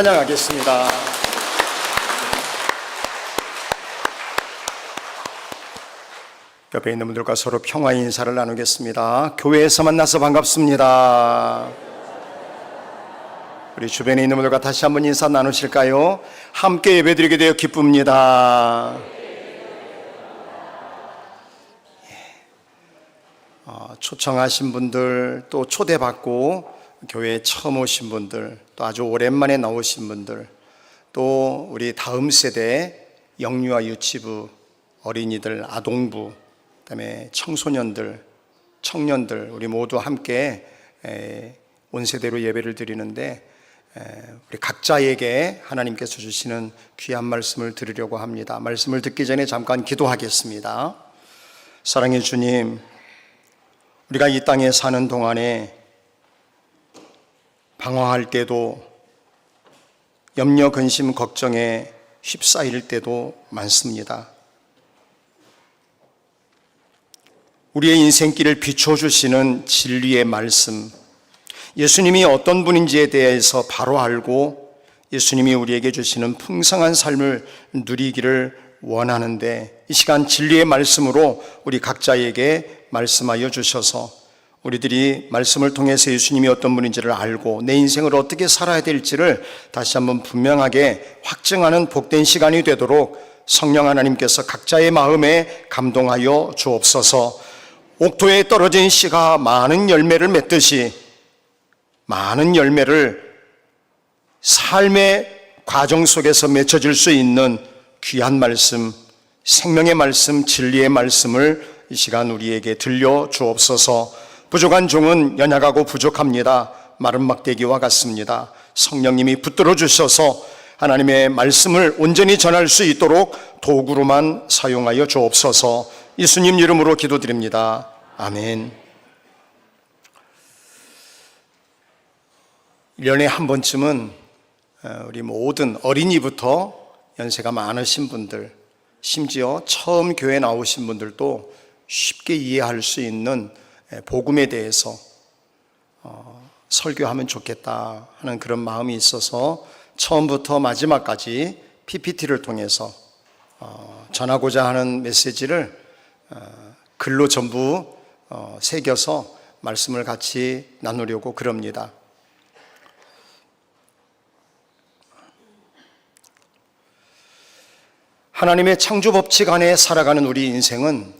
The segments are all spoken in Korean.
찬양하겠습니다. 옆에 있는 분들과 서로 평화 인사를 나누겠습니다. 교회에서 만나서 반갑습니다. 우리 주변에 있는 분들과 다시 한번 인사 나누실까요? 함께 예배드리게 되어 기쁩니다. 어, 초청하신 분들 또 초대받고 교회에 처음 오신 분들 또 아주 오랜만에 나오신 분들 또 우리 다음 세대 영유아 유치부 어린이들 아동부 그다음에 청소년들 청년들 우리 모두 함께 에, 온 세대로 예배를 드리는데 에, 우리 각자에게 하나님께서 주시는 귀한 말씀을 드리려고 합니다. 말씀을 듣기 전에 잠깐 기도하겠습니다. 사랑의 주님, 우리가 이 땅에 사는 동안에 방황할 때도 염려, 근심, 걱정에 휩싸일 때도 많습니다. 우리의 인생길을 비춰주시는 진리의 말씀, 예수님이 어떤 분인지에 대해서 바로 알고 예수님이 우리에게 주시는 풍성한 삶을 누리기를 원하는데 이 시간 진리의 말씀으로 우리 각자에게 말씀하여 주셔서 우리들이 말씀을 통해서 예수님이 어떤 분인지를 알고 내 인생을 어떻게 살아야 될지를 다시 한번 분명하게 확증하는 복된 시간이 되도록 성령 하나님께서 각자의 마음에 감동하여 주옵소서 옥토에 떨어진 씨가 많은 열매를 맺듯이 많은 열매를 삶의 과정 속에서 맺혀질 수 있는 귀한 말씀, 생명의 말씀, 진리의 말씀을 이 시간 우리에게 들려 주옵소서. 부족한 종은 연약하고 부족합니다. 마른 막대기와 같습니다. 성령님이 붙들어 주셔서 하나님의 말씀을 온전히 전할 수 있도록 도구로만 사용하여 주옵소서. 예수님 이름으로 기도드립니다. 아멘. 1년에 한 번쯤은 어, 우리 모든 어린이부터 연세가 많으신 분들, 심지어 처음 교회 나오신 분들도 쉽게 이해할 수 있는 복음에 대해서 어, 설교하면 좋겠다 하는 그런 마음이 있어서 처음부터 마지막까지 PPT를 통해서 어, 전하고자 하는 메시지를 글로 전부 새겨서 말씀을 같이 나누려고 그럽니다. 하나님의 창조 법칙 안에 살아가는 우리 인생은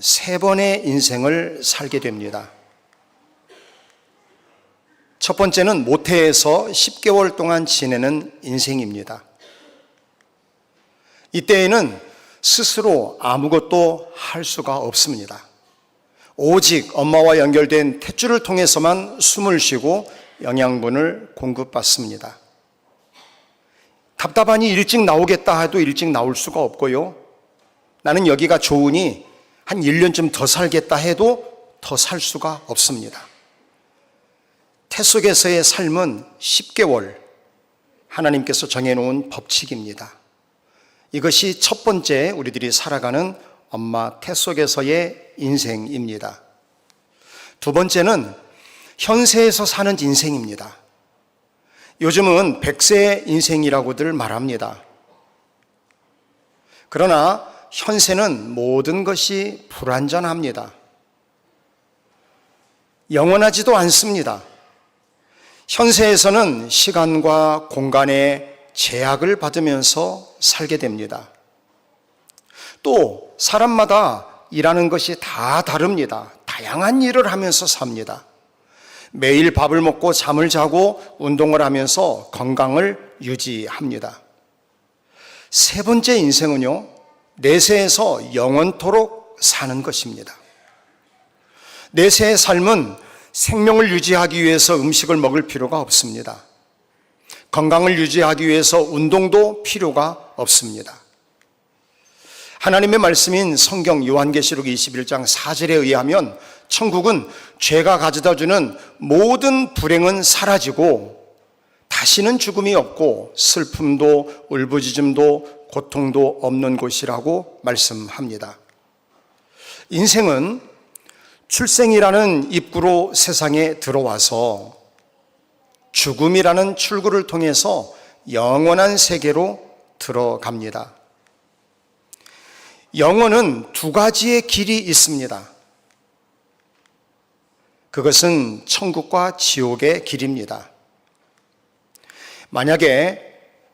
세 번의 인생을 살게 됩니다. 첫 번째는 모태에서 10개월 동안 지내는 인생입니다. 이때에는 스스로 아무것도 할 수가 없습니다. 오직 엄마와 연결된 탯줄을 통해서만 숨을 쉬고 영양분을 공급받습니다. 답답하니 일찍 나오겠다 해도 일찍 나올 수가 없고요. 나는 여기가 좋으니 한 1년쯤 더 살겠다 해도 더 살 수가 없습니다. 태 속에서의 삶은 10개월 하나님께서 정해놓은 법칙입니다. 이것이 첫 번째 우리들이 살아가는 엄마 태 속에서의 인생입니다. 두 번째는 현세에서 사는 인생입니다. 요즘은 백세 인생이라고들 말합니다. 그러나 현세는 모든 것이 불완전합니다. 영원하지도 않습니다. 현세에서는 시간과 공간의 제약을 받으면서 살게 됩니다. 또 사람마다 일하는 것이 다 다릅니다. 다양한 일을 하면서 삽니다. 매일 밥을 먹고 잠을 자고 운동을 하면서 건강을 유지합니다. 세 번째 인생은요, 내세에서 영원토록 사는 것입니다. 내세의 삶은 생명을 유지하기 위해서 음식을 먹을 필요가 없습니다. 건강을 유지하기 위해서 운동도 필요가 없습니다. 하나님의 말씀인 성경 요한계시록 21장 4절에 의하면 천국은 죄가 가져다 주는 모든 불행은 사라지고 다시는 죽음이 없고 슬픔도 울부짖음도 고통도 없는 곳이라고 말씀합니다. 인생은 출생이라는 입구로 세상에 들어와서 죽음이라는 출구를 통해서 영원한 세계로 들어갑니다. 영원은 두 가지의 길이 있습니다. 그것은 천국과 지옥의 길입니다. 만약에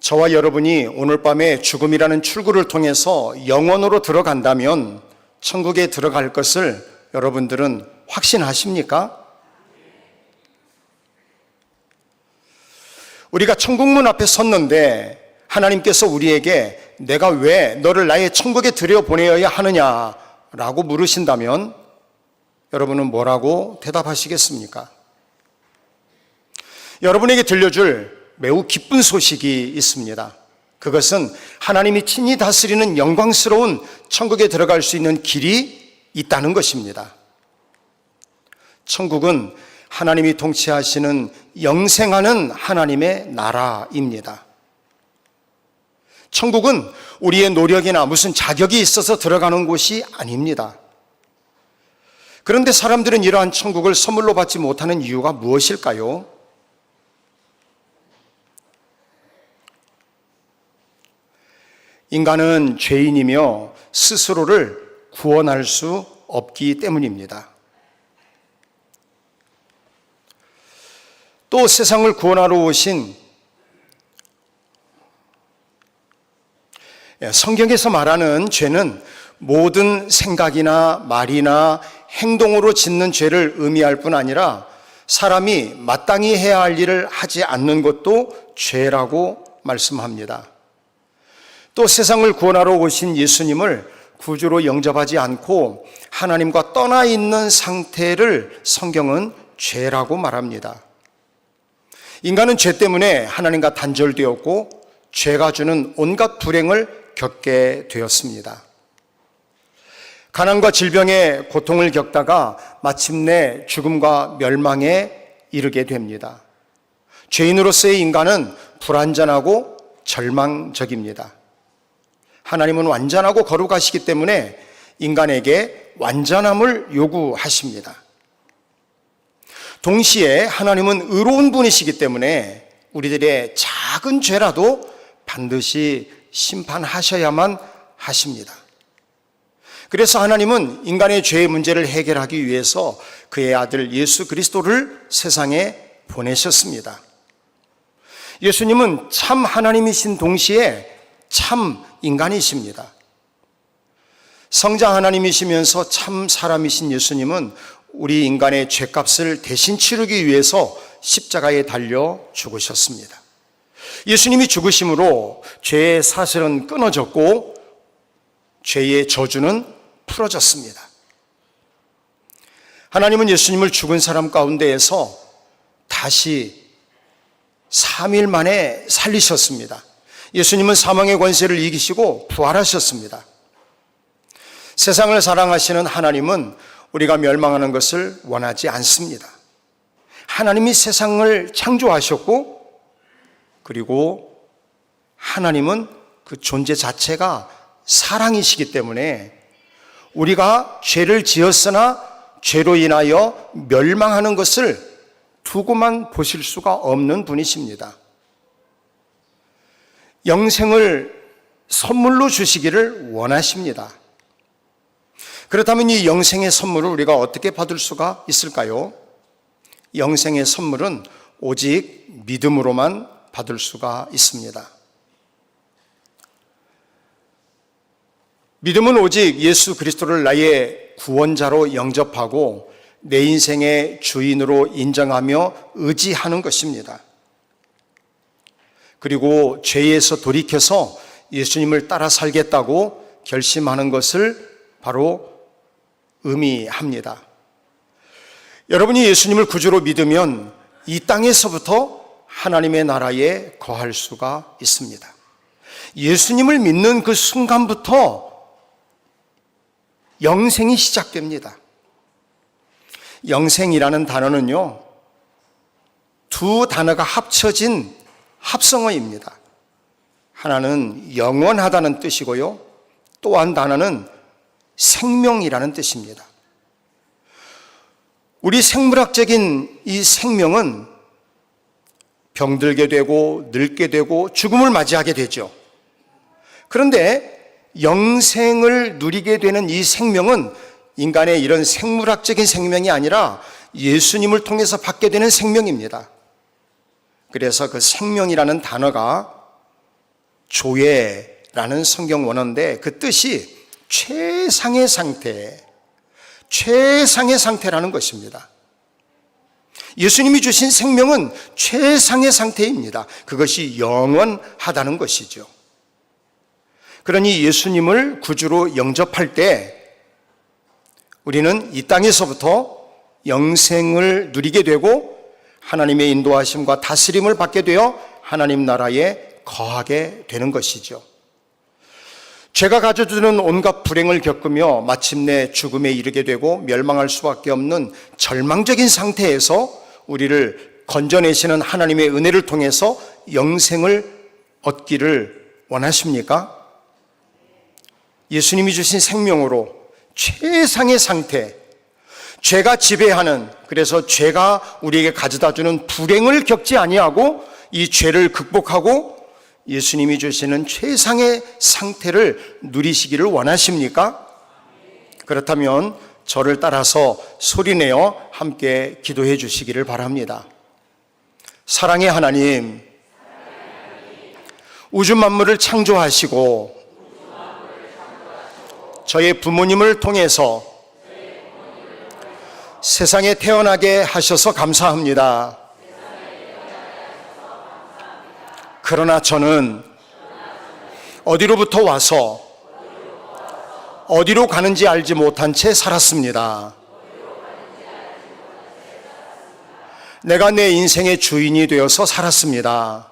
저와 여러분이 오늘 밤에 죽음이라는 출구를 통해서 영원으로 들어간다면 천국에 들어갈 것을 여러분들은 확신하십니까? 우리가 천국문 앞에 섰는데 하나님께서 우리에게 내가 왜 너를 나의 천국에 들여보내어야 하느냐라고 물으신다면 여러분은 뭐라고 대답하시겠습니까? 여러분에게 들려줄 매우 기쁜 소식이 있습니다. 그것은 하나님이 친히 다스리는 영광스러운 천국에 들어갈 수 있는 길이 있다는 것입니다. 천국은 하나님이 통치하시는 영생하는 하나님의 나라입니다. 천국은 우리의 노력이나 무슨 자격이 있어서 들어가는 곳이 아닙니다. 그런데 사람들은 이러한 천국을 선물로 받지 못하는 이유가 무엇일까요? 인간은 죄인이며 스스로를 구원할 수 없기 때문입니다. 또 세상을 구원하러 오신 예, 성경에서 말하는 죄는 모든 생각이나 말이나 행동으로 짓는 죄를 의미할 뿐 아니라 사람이 마땅히 해야 할 일을 하지 않는 것도 죄라고 말씀합니다. 또 세상을 구원하러 오신 예수님을 구주로 영접하지 않고 하나님과 떠나 있는 상태를 성경은 죄라고 말합니다. 인간은 죄 때문에 하나님과 단절되었고 죄가 주는 온갖 불행을 겪게 되었습니다. 가난과 질병의 고통을 겪다가 마침내 죽음과 멸망에 이르게 됩니다. 죄인으로서의 인간은 불완전하고 절망적입니다. 하나님은 완전하고 거룩하시기 때문에 인간에게 완전함을 요구하십니다. 동시에 하나님은 의로운 분이시기 때문에 우리들의 작은 죄라도 반드시 심판하셔야만 하십니다. 그래서 하나님은 인간의 죄의 문제를 해결하기 위해서 그의 아들 예수 그리스도를 세상에 보내셨습니다. 예수님은 참 하나님이신 동시에 참 인간이십니다. 성자 하나님이시면서 참 사람이신 예수님은 우리 인간의 죄값을 대신 치르기 위해서 십자가에 달려 죽으셨습니다. 예수님이 죽으심으로 죄의 사슬은 끊어졌고 죄의 저주는 풀어졌습니다. 하나님은 예수님을 죽은 사람 가운데에서 다시 3일 만에 살리셨습니다. 예수님은 사망의 권세를 이기시고 부활하셨습니다. 세상을 사랑하시는 하나님은 우리가 멸망하는 것을 원하지 않습니다. 하나님이 세상을 창조하셨고, 그리고 하나님은 그 존재 자체가 사랑이시기 때문에 우리가 죄를 지었으나 죄로 인하여 멸망하는 것을 두고만 보실 수가 없는 분이십니다. 영생을 선물로 주시기를 원하십니다. 그렇다면 이 영생의 선물을 우리가 어떻게 받을 수가 있을까요? 영생의 선물은 오직 믿음으로만 받을 수가 있습니다. 믿음은 오직 예수 그리스도를 나의 구원자로 영접하고 내 인생의 주인으로 인정하며 의지하는 것입니다. 그리고 죄에서 돌이켜서 예수님을 따라 살겠다고 결심하는 것을 바로 의미합니다. 여러분이 예수님을 구주로 믿으면 이 땅에서부터 하나님의 나라에 거할 수가 있습니다. 예수님을 믿는 그 순간부터 영생이 시작됩니다. 영생이라는 단어는요, 두 단어가 합쳐진 합성어입니다. 하나는 영원하다는 뜻이고요, 또한 단어는 생명이라는 뜻입니다. 우리 생물학적인 이 생명은 병들게 되고 늙게 되고 죽음을 맞이하게 되죠. 그런데 영생을 누리게 되는 이 생명은 인간의 이런 생물학적인 생명이 아니라 예수님을 통해서 받게 되는 생명입니다. 그래서 그 생명이라는 단어가 조예라는 성경 원어인데 그 뜻이 최상의 상태, 최상의 상태라는 것입니다. 예수님이 주신 생명은 최상의 상태입니다. 그것이 영원하다는 것이죠. 그러니 예수님을 구주로 영접할 때 우리는 이 땅에서부터 영생을 누리게 되고 하나님의 인도하심과 다스림을 받게 되어 하나님 나라에 거하게 되는 것이죠. 죄가 가져주는 온갖 불행을 겪으며 마침내 죽음에 이르게 되고 멸망할 수밖에 없는 절망적인 상태에서 우리를 건져내시는 하나님의 은혜를 통해서 영생을 얻기를 원하십니까? 예수님이 주신 생명으로 최상의 상태, 죄가 지배하는 그래서 죄가 우리에게 가져다 주는 불행을 겪지 아니하고 이 죄를 극복하고 예수님이 주시는 최상의 상태를 누리시기를 원하십니까? 그렇다면 저를 따라서 소리내어 함께 기도해 주시기를 바랍니다. 사랑의 하나님, 우주 만물을 창조하시고 저의 부모님을 통해서 세상에 태어나게 하셔서 감사합니다. 그러나 저는 어디로부터 와서 어디로 가는지 알지 못한 채 살았습니다. 내가 내 인생의 주인이 되어서 살았습니다.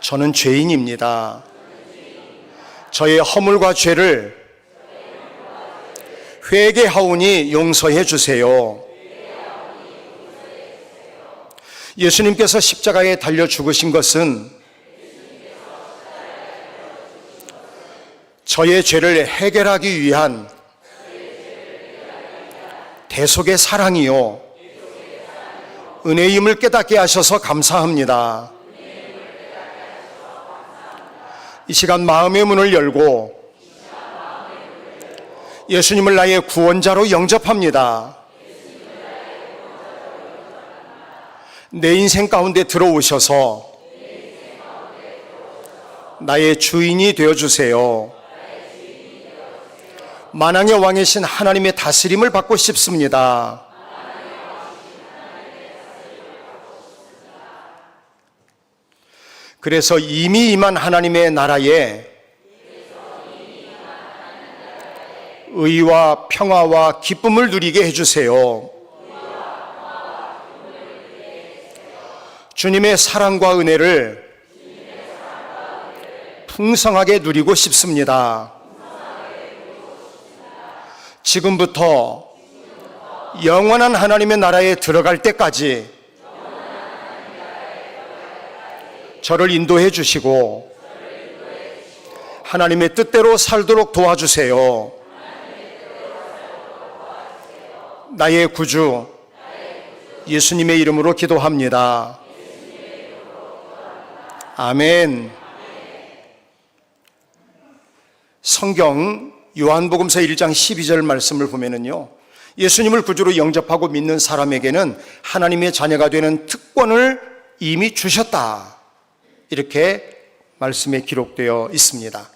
저는 죄인입니다. 저의 허물과 죄를 회개하오니 용서해 주세요. 예수님께서 십자가에 달려 죽으신 것은 저의 죄를 해결하기 위한 대속의 사랑이요. 은혜임을 깨닫게 하셔서 감사합니다. 이 시간 마음의 문을 열고 예수님을 나의 구원자로 영접합니다. 내 인생 가운데 들어오셔서 나의 주인이 되어 주세요. 만왕의 왕이신 하나님의 다스림을 받고 싶습니다. 그래서 이미 임한 하나님의 나라에 의와 평화와 기쁨을 누리게 해주세요. 주님의 사랑과 은혜를 풍성하게 누리고 싶습니다. 지금부터 영원한 하나님의 나라에 들어갈 때까지 저를 인도해 주시고 하나님의 뜻대로 살도록 도와주세요. 나의 구주 예수님의 이름으로 기도합니다. 아멘. 성경 요한복음서 1장 12절 말씀을 보면은요. 예수님을 구주로 영접하고 믿는 사람에게는 하나님의 자녀가 되는 특권을 이미 주셨다. 이렇게 말씀에 기록되어 있습니다.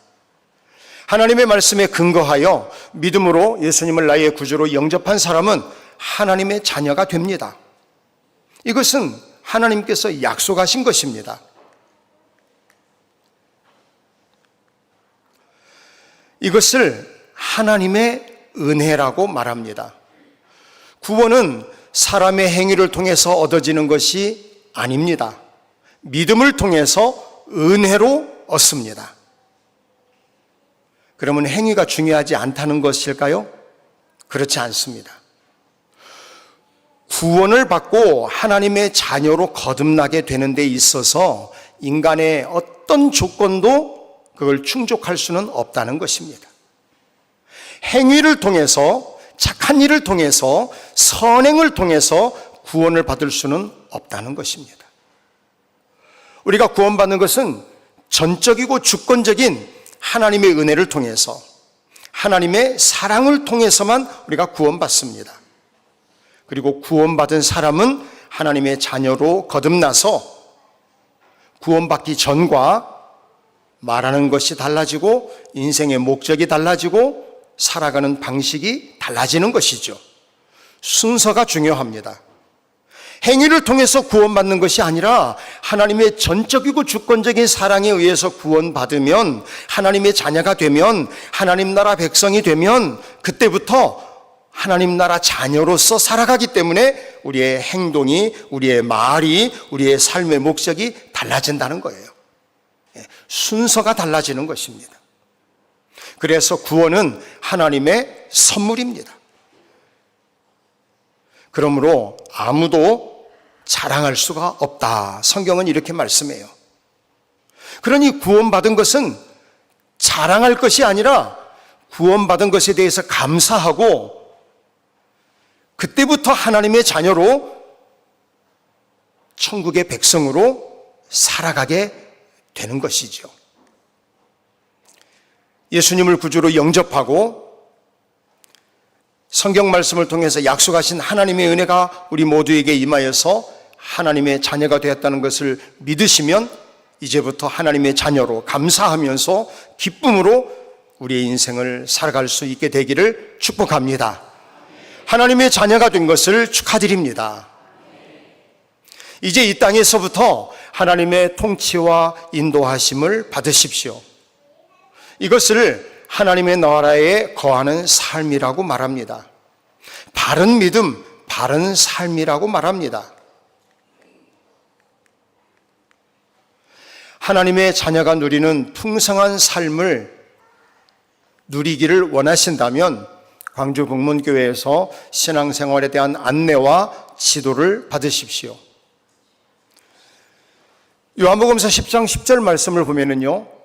하나님의 말씀에 근거하여 믿음으로 예수님을 나의 구주로 영접한 사람은 하나님의 자녀가 됩니다. 이것은 하나님께서 약속하신 것입니다. 이것을 하나님의 은혜라고 말합니다. 구원은 사람의 행위를 통해서 얻어지는 것이 아닙니다. 믿음을 통해서 은혜로 얻습니다. 그러면 행위가 중요하지 않다는 것일까요? 그렇지 않습니다. 구원을 받고 하나님의 자녀로 거듭나게 되는 데 있어서 인간의 어떤 조건도 그걸 충족할 수는 없다는 것입니다. 행위를 통해서 착한 일을 통해서 선행을 통해서 구원을 받을 수는 없다는 것입니다. 우리가 구원받는 것은 전적이고 주권적인 하나님의 은혜를 통해서 하나님의 사랑을 통해서만 우리가 구원받습니다. 그리고 구원받은 사람은 하나님의 자녀로 거듭나서 구원받기 전과 말하는 것이 달라지고 인생의 목적이 달라지고 살아가는 방식이 달라지는 것이죠. 순서가 중요합니다. 행위를 통해서 구원받는 것이 아니라 하나님의 전적이고 주권적인 사랑에 의해서 구원받으면 하나님의 자녀가 되면 하나님 나라 백성이 되면 그때부터 하나님 나라 자녀로서 살아가기 때문에 우리의 행동이, 우리의 말이, 우리의 삶의 목적이 달라진다는 거예요. 예, 순서가 달라지는 것입니다. 그래서 구원은 하나님의 선물입니다. 그러므로 아무도 자랑할 수가 없다. 성경은 이렇게 말씀해요. 그러니 구원받은 것은 자랑할 것이 아니라 구원받은 것에 대해서 감사하고 그때부터 하나님의 자녀로 천국의 백성으로 살아가게 되는 것이죠. 예수님을 구주로 영접하고 성경 말씀을 통해서 약속하신 하나님의 은혜가 우리 모두에게 임하여서 하나님의 자녀가 되었다는 것을 믿으시면 이제부터 하나님의 자녀로 감사하면서 기쁨으로 우리의 인생을 살아갈 수 있게 되기를 축복합니다. 하나님의 자녀가 된 것을 축하드립니다. 이제 이 땅에서부터 하나님의 통치와 인도하심을 받으십시오. 이것을 하나님의 나라에 거하는 삶이라고 말합니다. 바른 믿음, 바른 삶이라고 말합니다. 하나님의 자녀가 누리는 풍성한 삶을 누리기를 원하신다면 광주 북문교회에서 신앙생활에 대한 안내와 지도를 받으십시오. 요한복음서 10장 10절 말씀을 보면은요.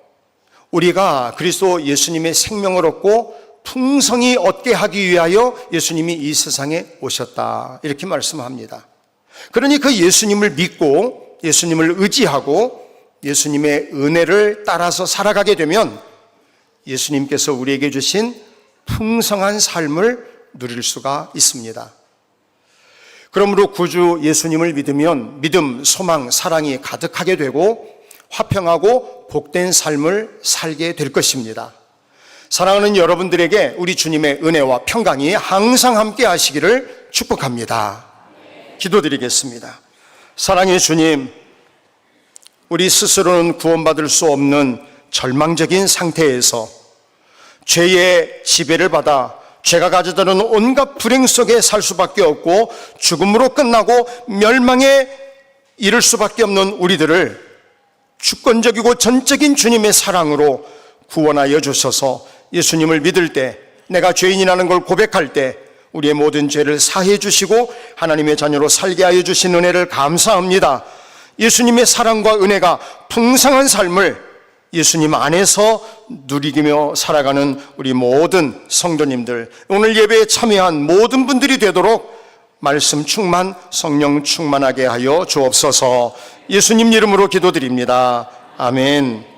우리가 그리스도 예수님의 생명을 얻고 풍성히 얻게 하기 위하여 예수님이 이 세상에 오셨다. 이렇게 말씀합니다. 그러니 그 예수님을 믿고 예수님을 의지하고 예수님의 은혜를 따라서 살아가게 되면 예수님께서 우리에게 주신 풍성한 삶을 누릴 수가 있습니다. 그러므로 구주 예수님을 믿으면 믿음, 소망, 사랑이 가득하게 되고 화평하고 복된 삶을 살게 될 것입니다. 사랑하는 여러분들에게 우리 주님의 은혜와 평강이 항상 함께 하시기를 축복합니다. 기도드리겠습니다. 사랑의 주님, 우리 스스로는 구원받을 수 없는 절망적인 상태에서 죄의 지배를 받아 죄가 가져다는 온갖 불행 속에 살 수밖에 없고 죽음으로 끝나고 멸망에 이를 수밖에 없는 우리들을 주권적이고 전적인 주님의 사랑으로 구원하여 주셔서 예수님을 믿을 때 내가 죄인이라는 걸 고백할 때 우리의 모든 죄를 사해 주시고 하나님의 자녀로 살게 하여 주신 은혜를 감사합니다. 예수님의 사랑과 은혜가 풍성한 삶을 예수님 안에서 누리며 살아가는 우리 모든 성도님들, 오늘 예배에 참여한 모든 분들이 되도록 말씀 충만, 성령 충만하게 하여 주옵소서 예수님 이름으로 기도드립니다. 아멘.